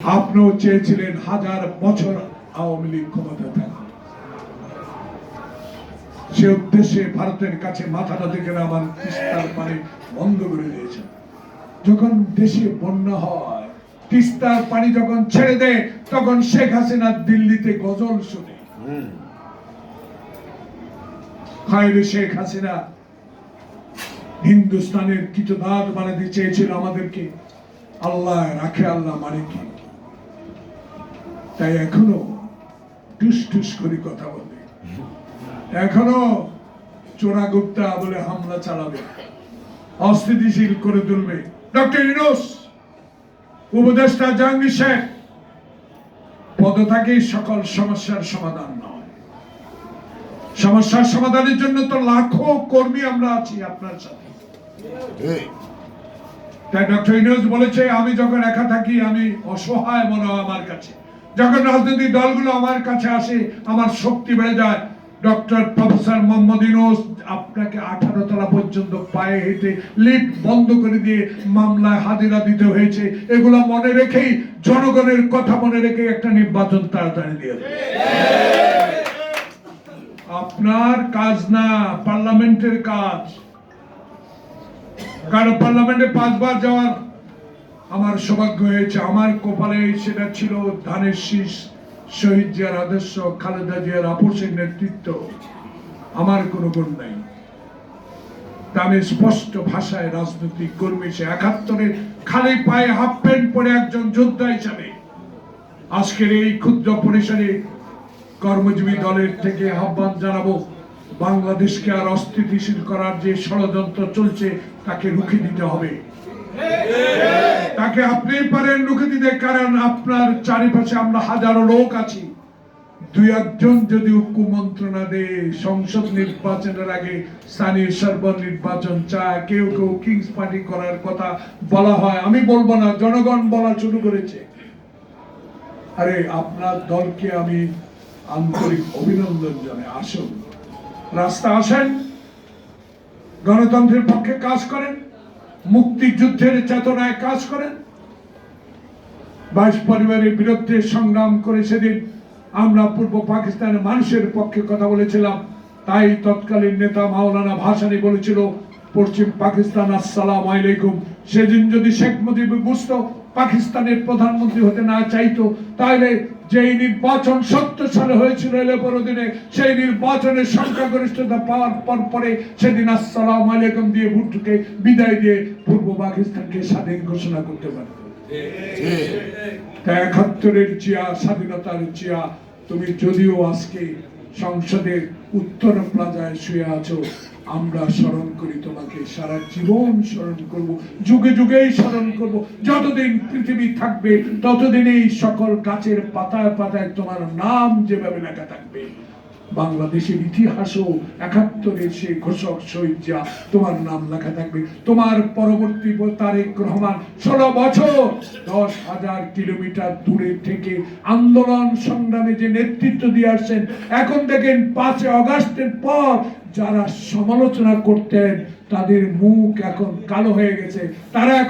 আপনিও চেয়েছিলেন হাজার বছর আওয়ামী লীগ ক্ষমতা থাকা। সে উদ্দেশ্যে ভারতের কাছে মাথা নত করে আমার তিস্তার পানি বন্ধ করে দিয়েছে। যখন দেশে বন্যা হয়, তিস্তার পানি যখন ছেড়ে দেয়, তখন শেখ হাসিনা দিল্লিতে গজল শুনে। হায়রে শেখ হাসিনা, হিন্দুস্তানের কিছু দাঁত বানাতে চেয়েছিল আমাদেরকে। আল্লাহ রাখে, আল্লাহ মানে কি? তাই এখনও টুস টুস করে কথা বলে। এখনও চোরা গুপ্তা বলে হামলা চালাবে অস্থিতিশীল করে তুলবে। ডক্টর ইনোস উপদেষ্টা জাহাঙ্গীর শেখ পদত্যাগই সকল সমস্যার সমাধান নয়। সমস্যার সমাধানের জন্য তো লাখো কর্মী আমরা আছি আপনার সাথে। তাই ডক্টর ইনোজ বলেছে আমি যখন একা থাকি আমি অসহায় মনে হয় আমার কাছে। যখন রাজনৈতিক দলগুলো আমার কাছে আসে, আমার শক্তি বেড়ে যায়। ডক্টর প্রফেসর মোহাম্মদ ইনোজ আপনাকে আঠারো তলা পর্যন্ত পায়ে হেঁটে লিফট বন্ধ করে দিয়ে মামলায় হাজিরা দিতে হয়েছে। এগুলো মনে রেখেই জনগণের কথা মনে রেখে একটা নির্বাচন তাড়াতাড়ি দিয়ে। আপনার কাজ না, পার্লামেন্টের কাজ। কারণ পার্লামেন্টে পাঁচবার যাওয়ার আমার সৌভাগ্য হয়েছে, আমার কপালে সেটা ছিল ধানের শীষ, শহীদ জিয়ার আদর্শ, খালেদা জিয়ার আপোষের নেতৃত্ব। আমার কোনো গুণ নাই। আমি স্পষ্ট ভাষায় রাজনৈতিক কর্মী সে একাত্তরে খালি পায়ে হাফ প্যান্ট পরে একজন যোদ্ধা হিসাবে আজকের এই ক্ষুদ্র পরিসরে কর্মজীবী দলের থেকে আহ্বান জানাব, বাংলাদেশকে আর অস্থিতিশীল করার যে ষড়যন্ত্র চলছে, তাকে রুখে দিতে হবে। তাকে আপনি পারেন রুখে দিতে কারণ আপনার চারিপাশে আমরা হাজারো লোক আছি। দুই একজন যদি কুমন্ত্রণা দেয়, সংসদ নির্বাচনের আগে স্থানীয় সরকার নির্বাচন চায়, কেউ কেউ কিংস পার্টি করার কথা বলা হয়। আমি বলব না, জনগণ বলা শুরু করেছে। আরে, আপনার দলকে আমি আন্তরিক অভিনন্দন জানাই। আসুন। রাস্তা আসেন। গণতন্ত্রের পক্ষে কাজ করেন। মুক্তিযুদ্ধের চেতনায় কাজ করেন। বাইশ পরিবারের বিরুদ্ধে সংগ্রাম করে সেদিন আমরা পূর্ব পাকিস্তানের মানুষের পক্ষে কথা বলেছিলাম। তাই তৎকালীন নেতা মাওলানা ভাসানি বলেছিল, পশ্চিম পাকিস্তান, আসসালাম আলাইকুম। সেদিন যদি শেখ মুজিব বুঝতো পাকিস্তানের প্রধানমন্ত্রী হতে না চাইতো, তাহলে যেই নির্বাচন সত্তর সালে হয়েছিল এলে পরের দিনে সেই নির্বাচনের সংখ্যাগরিষ্ঠতা পাওয়ার পর পরে সেদিন আসসালাম আলাইকুম দিয়ে ভুট্টুকে বিদায় দিয়ে পূর্ব পাকিস্তানকে স্বাধীন ঘোষণা করতে পারে একাত্তরের চিয়া, স্বাধীনতার চিয়া, তুমি যদিও আজকে সংসদের উত্তর প্লাজায় শুয়ে আছো। আমরা স্মরণ করি তোমাকে, সারা জীবন স্মরণ করব, যুগে যুগেই স্মরণ করব। যতদিন পৃথিবী থাকবে, ততদিন এই সকল গাছের পাতায় পাতায় তোমার নাম যেভাবে লেখা থাকবে। বাংলাদেশের ইতিহাসও একাত্তরের সেই ঘোষক শহীদ জিয়া। তোমার নাম লেখা থাকবে। তোমার পরবর্তী তারেক রহমান। ষোলো বছর, দশ হাজার কিলোমিটার দূরে থেকে আন্দোলন সংগ্রামে যে নেতৃত্ব দিয়ে আসছেন, এখন দেখেন পাঁচই অগাস্টের পর যারা সমালোচনা করতেন, তাদের মুখ এখন কালো হয়ে গেছে। তারা এখন